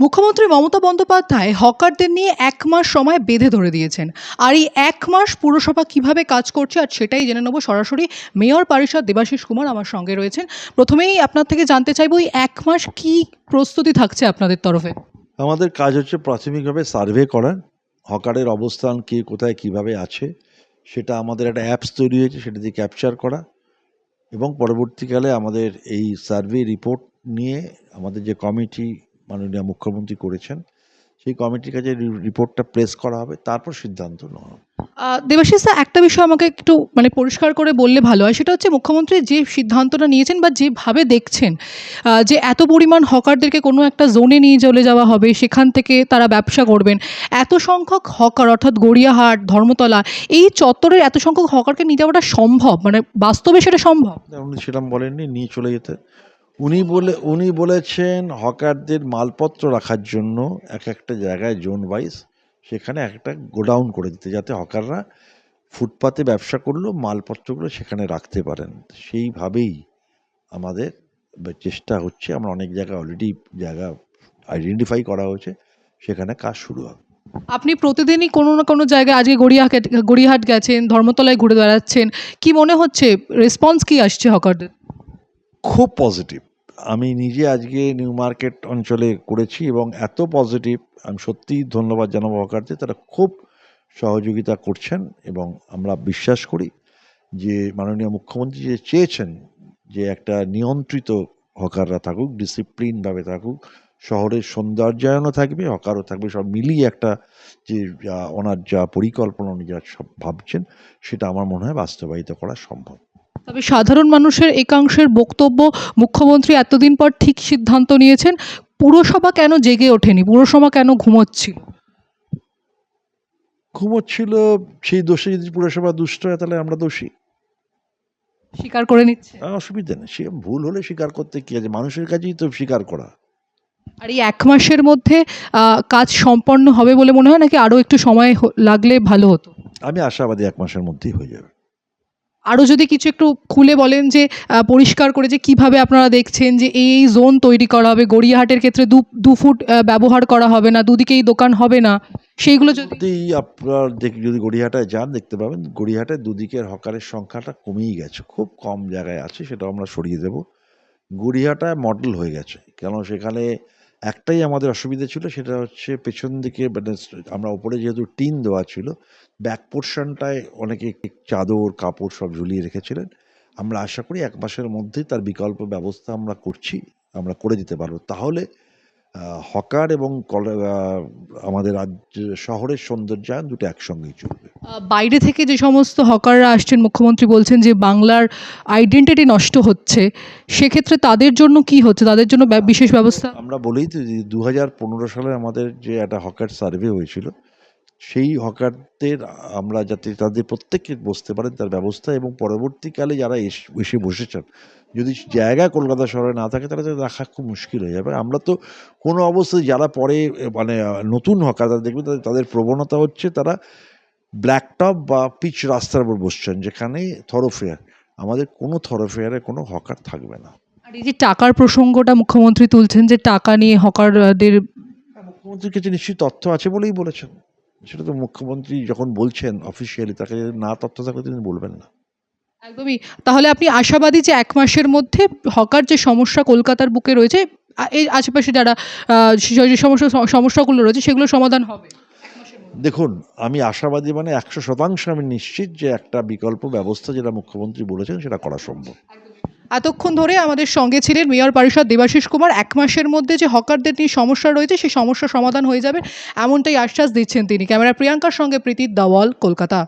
মুখ্যমন্ত্রী মমতা বন্দ্যোপাধ্যায় হকারদের নিয়ে এক মাস সময় বেঁধে ধরে দিয়েছেন। আর এই এক মাস পুরসভা কীভাবে কাজ করছে আর সেটাই জেনে নেব সরাসরি মেয়র পারিষদ দেবাশিস কুমার আমার সঙ্গে রয়েছেন। প্রথমেই আপনার থেকে জানতে চাইব এই এক মাস কি প্রস্তুতি থাকছে আপনাদের তরফে? আমাদের কাজ হচ্ছে প্রাথমিকভাবে সার্ভে করা, হকারের অবস্থান কে কোথায় কীভাবে আছে, সেটা আমাদের একটা অ্যাপস তৈরি হয়েছে, সেটা দিয়ে ক্যাপচার করা এবং পরবর্তীকালে আমাদের এই সার্ভে রিপোর্ট নিয়ে আমাদের যে কমিটি মাননীয় মুখ্যমন্ত্রী করেছেন সেই কমিটির কাছে রিপোর্টটা প্রেস করা হবে তারপর সিদ্ধান্ত নেওয়া হবে। দেবাশিস দা একটা বিষয় আমাকে একটু মানে পরিষ্কার করে বললে ভালো হয় সেটা হচ্ছে মুখ্যমন্ত্রী যে সিদ্ধান্তটা নিয়েছেন বা যেভাবে দেখছেন যে এত পরিমাণ হকারদেরকে কোনো একটা জোনে নিয়ে চলে যাওয়া হবে সেখান থেকে তারা ব্যবসা করবেন এত সংখ্যক হকার অর্থাৎ গড়িয়াহাট ধর্মতলা এই চত্বরের এত সংখ্যক হকারকে নিয়ে যাওয়াটা সম্ভব? মানে বাস্তবে সেটা সম্ভব? সেরকম বলেননি নিয়ে চলে যেতে। উনি বলে উনি বলেছেন হকারদের মালপত্র রাখার জন্য এক একটা জায়গায় জোন ওয়াইজ সেখানে একটা গোডাউন করে দিতে যাতে হকাররা ফুটপাতে ব্যবসা করলেও মালপত্রগুলো সেখানে রাখতে পারেন। সেইভাবেই আমাদের বে- চেষ্টা হচ্ছে। আমরা অনেক জায়গায় অলরেডি জায়গা আইডেন্টিফাই করা হয়েছে। সেখানে কাজ শুরু হবে। আপনি প্রতিদিনই কোনো না কোনো জায়গায় আজকে গড়িয়াহাট গড়িয়াহাট গেছেন ধর্মতলায় ঘুরে বেড়াচ্ছেন। কি মনে হচ্ছে? রেসপন্স কি আসছে হকারদের? খুব পজিটিভ আমি নিজে আজকে নিউ মার্কেট অঞ্চলে করেছি এবং এত পজিটিভ আমি সত্যিই ধন্যবাদ জানাব হকারদের তারা খুব সহযোগিতা করছেন এবং আমরা বিশ্বাস করি যে মাননীয় মুখ্যমন্ত্রী যে চেয়েছেন যে একটা নিয়ন্ত্রিত হকাররা থাকুক ডিসিপ্লিনভাবে থাকুক, শহরের সৌন্দর্যায়নও থাকবে, হকারও থাকবে, সব মিলিয়ে একটা যে ওনার যা পরিকল্পনা উনি যা সব ভাবছেন, সেটা আমার মনে হয় বাস্তবায়িত করা সম্ভব। তবে সাধারণ মানুষের একাংশের বক্তব্য মুখ্যমন্ত্রী এতদিন পর ঠিক সিদ্ধান্ত নিয়েছেন। পুরসভা কেন জেগে ওঠেনি? পুরসভা কেন ঘুমোচ্ছিল? ঘুমোচ্ছিল সেই দোষে যদি পুরসভা দুষ্ট হয় তাহলে আমরা দোষী। স্বীকার করে নিচ্ছে? অসুবিধা নেই। সে ভুল হলে স্বীকার করতে কি আছে? মানুষের কাছেই তো স্বীকার করা। আর এই এক মাসের মধ্যে কাজ সম্পন্ন হবে বলে মনে হয় নাকি আরও একটু সময় লাগলে ভালো হতো? আমি আশাবাদী এক মাসের মধ্যেই হয়ে যাবে। আরও যদি কিছু একটু খুলে বলেন যে পরিষ্কার করে যে কীভাবে আপনারা দেখছেন যে এই জোন তৈরি করা হবে, গড়িয়াহাটের ক্ষেত্রে দু দু ফুট ব্যবহার করা হবে না, দুদিকেই দোকান হবে না, সেইগুলো যদি আপনার যদি গড়িয়াহাটায় যান, দেখতে পাবেন গড়িয়াহাটায় দুদিকের হকারের সংখ্যাটা কমেই গেছে, খুব কম জায়গায় আছে সেটা আমরা সরিয়ে দেব। গড়িয়াহাটায় মডেল হয়ে গেছে, কেন সেখানে একটাই আমাদের অসুবিধা ছিল, সেটা হচ্ছে পেছন দিকে মানে আমরা ওপরে যেহেতু টিন দেওয়া ছিল ব্যাক পোর্শনটায় অনেকে চাদর, কাপড় সব ঝুলিয়ে রেখেছিলেন। আমরা আশা করি এক মাসের মধ্যেই তার বিকল্প ব্যবস্থা আমরা করছি, আমরা করে দিতে পারব। তাহলে হকার এবং আমাদের রাজ্য শহরের সৌন্দর্যায়ন দুটো একসঙ্গে চলবে। বাইরে থেকে যে সমস্ত হকাররা আসছেন মুখ্যমন্ত্রী বলছেন যে বাংলার আইডেন্টিটি নষ্ট হচ্ছে সেক্ষেত্রে তাদের জন্য কি হচ্ছে? তাদের জন্য বিশেষ ব্যবস্থা? আমরা বলেই তো দু হাজার পনেরো সালে আমাদের যে একটা হকার সার্ভে হয়েছিল সেই হকারদের আমরা যাতে তাদের প্রত্যেককে বসতে পারেন তার ব্যবস্থা এবং পরবর্তীকালে যারা এস- বসেছেন যদি জায়গা কলকাতা শহরে না থাকে তাহলে রাখা খুব মুশকিল হয়ে যাবে। আমরা তো কোনো অবস্থায় যারা পরে মানে নতুন হকার তারা দেখবে তাদের- তাদের প্রবণতা হচ্ছে তারা ব্ল্যাকটপ বা পিচ রাস্তার উপর বসছেন যেখানে থরোফেয়ার আমাদের কোনো থরোফেয়ারে কোনো হকার থাকবে না। আর এই যে টাকার প্রসঙ্গটা মুখ্যমন্ত্রী তুলছেন যে টাকা নিয়ে হকারদের হ্যাঁ, মুখ্যমন্ত্রীর কাছে নিশ্চয়ই তথ্য আছে বলেই বলেছেন। সেটা তো মুখ্যমন্ত্রী যখন বলছেন অফিসিয়ালি তাকে না তথ্য থাকলে তিনি বলবেন না। একদমই। তাহলে আপনি আশাবাদী যে এক মাসের মধ্যে হকার যে সমস্যা কলকাতার বুকে রয়েছে এই আশেপাশে যারা যে- যে সমস্যা সমস্যাগুলো রয়েছে সেগুলো সমাধান হবে দেখুন আমি আশাবাদী মানে একশো শতাংশ আমি নিশ্চিত যে একটা বিকল্প ব্যবস্থা যেটা মুখ্যমন্ত্রী বলেছেন সেটা করা সম্ভব। এতক্ষণ ধরে আমাদের সঙ্গে ছিলেন মেয়র পরিষদ দেবাশিস কুমার। এক মাসের মধ্যে যে হকারদের নিয়ে সমস্যা রয়েছে, সেই সমস্যা সমাধান হয়ে যাবে, এমনটাই আশ্বাস দিচ্ছেন তিনি। ক্যামেরা প্রিয়াঙ্কার সঙ্গে প্রীতি দাওয়াল, কলকাতা।